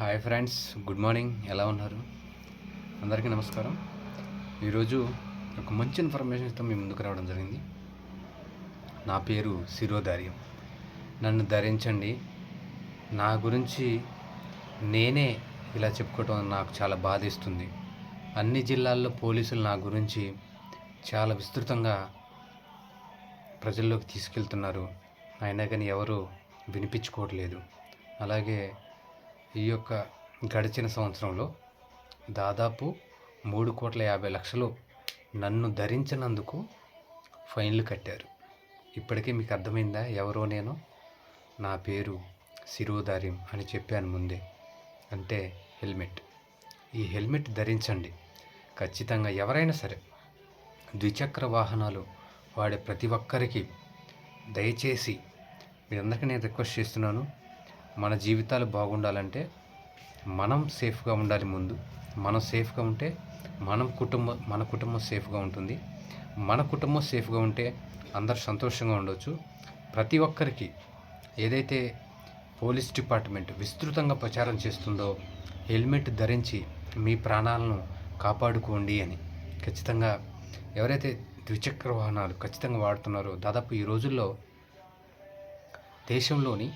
Hi friends good morning. ఎలా ఉన్నారు? అందరికీ నమస్కారం. ఈరోజు ఒక మంచి ఇన్ఫర్మేషన్తో మీ ముందుకు రావడం జరిగింది. నా పేరు శిరోధార్యం. నన్ను ధరించండి. నా గురించి నేనే ఇలా చెప్పుకోవటం నాకు చాలా బాధిస్తుంది. అన్ని జిల్లాల్లో పోలీసులు నా గురించి చాలా విస్తృతంగా ప్రజల్లోకి తీసుకెళ్తున్నారు. అయినా కానీ ఎవరు వినిపించుకోవట్లేదు. అలాగే ఈ యొక్క గడిచిన సంవత్సరంలో దాదాపు మూడు కోట్ల యాభై లక్షలు నన్ను ధరించినందుకు ఫైన్లు కట్టారు. ఇప్పటికీ మీకు అర్థమైందా? ఎవరో నేను? నా పేరు శిరోధార్యం అని చెప్పాను ముందే. అంటే హెల్మెట్. ఈ హెల్మెట్ ధరించండి. ఖచ్చితంగా ఎవరైనా సరే ద్విచక్ర వాహనాలు వాడే ప్రతి ఒక్కరికి దయచేసి మీరందరికీ నేను రిక్వెస్ట్ చేస్తున్నాను మన జీవితాలు బాగుండాలంటే మనం సేఫ్గా ఉండాలి ముందు. మనం సేఫ్గా ఉంటే మనం కుటుంబం మన కుటుంబం సేఫ్గా ఉంటుంది. మన కుటుంబం సేఫ్గా ఉంటే అందరు సంతోషంగా ఉండవచ్చు ప్రతి ఒక్కరికి ఏదైతే పోలీస్ డిపార్ట్మెంట్ విస్తృతంగా ప్రచారం చేస్తుందో హెల్మెట్ ధరించి మీ ప్రాణాలను కాపాడుకోండి అని ఖచ్చితంగా ఎవరైతే ద్విచక్ర వాహనాలు ఖచ్చితంగా వాడుతున్నారో దాదాపు ఈ రోజుల్లో దేశంలోని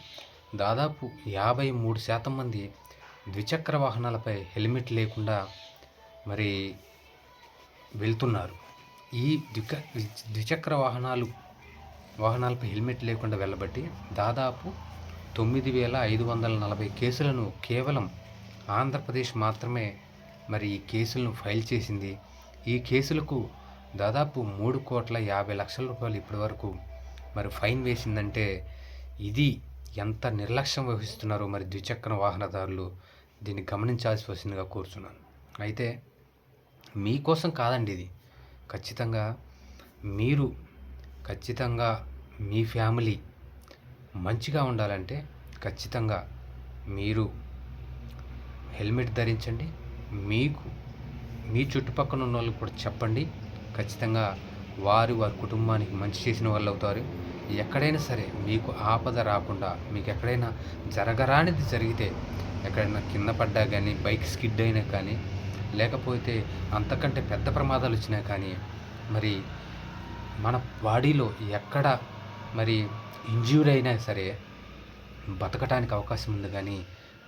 దాదాపు యాభై మూడు శాతం మంది ద్విచక్ర వాహనాలపై హెల్మెట్ లేకుండా మరి వెళ్తున్నారు. ఈ ద్విక ద్విచక్ర వాహనాలు వాహనాలపై హెల్మెట్ లేకుండా వెళ్ళబట్టి దాదాపు తొమ్మిది వేల ఐదు వందల నలభై కేసులను కేవలం ఆంధ్రప్రదేశ్ మాత్రమే మరి ఈ కేసులను ఫైల్ చేసింది. ఈ కేసులకు దాదాపు మూడు కోట్ల యాభై లక్షల రూపాయలు ఇప్పటివరకు మరి ఫైన్ వేసిందంటే ఇది ఎంత నిర్లక్ష్యం వహిస్తున్నారో మరి ద్విచక్ర వాహనదారులు దీన్ని గమనించాల్సి వచ్చిందిగా కూర్చున్నాను. అయితే మీకోసం కాదండి ఇది. ఖచ్చితంగా మీరు ఖచ్చితంగా మీ ఫ్యామిలీ మంచిగా ఉండాలంటే ఖచ్చితంగా మీరు హెల్మెట్ ధరించండి. మీకు మీ చుట్టుపక్కల ఉన్న వాళ్ళకి కూడా చెప్పండి. ఖచ్చితంగా వారు వారి కుటుంబానికి మంచి చేసిన వాళ్ళు అవుతారు ఎక్కడైనా సరే మీకు ఆపద రాకుండా మీకు ఎక్కడైనా జరగరానిది జరిగితే ఎక్కడైనా కింద పడ్డా కానీ బైక్ స్కిడ్ అయినా కానీ లేకపోతే అంతకంటే పెద్ద ప్రమాదాలు వచ్చినా కానీ మరి మన బాడీలో ఎక్కడ మరి ఇంజ్యూర్ అయినా సరే బతకటానికి అవకాశం ఉంది కానీ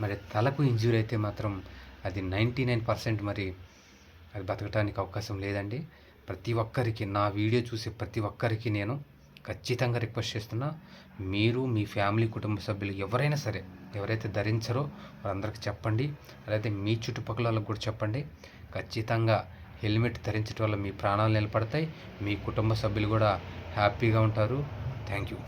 మరి తలకు ఇంజ్యూర్ అయితే మాత్రం అది నైంటీ నైన్ పర్సెంట్ మరి అది బతకటానికి అవకాశం లేదండి. ప్రతి ఒక్కరికి నా వీడియో చూసే ప్రతి ఒక్కరికి నేను ఖచ్చితంగా రిక్వెస్ట్ చేస్తున్నా మీరు మీ ఫ్యామిలీ కుటుంబ సభ్యులు ఎవరైనా సరే ఎవరైతే ధరించారో వారందరికీ చెప్పండి. అలాగే మీ చుట్టుపక్కల వాళ్ళకి కూడా చెప్పండి. ఖచ్చితంగా హెల్మెట్ ధరించడం వల్ల మీ ప్రాణాలు నిలబడతాయి. మీ కుటుంబ సభ్యులు కూడా హ్యాపీగా ఉంటారు. Thank you.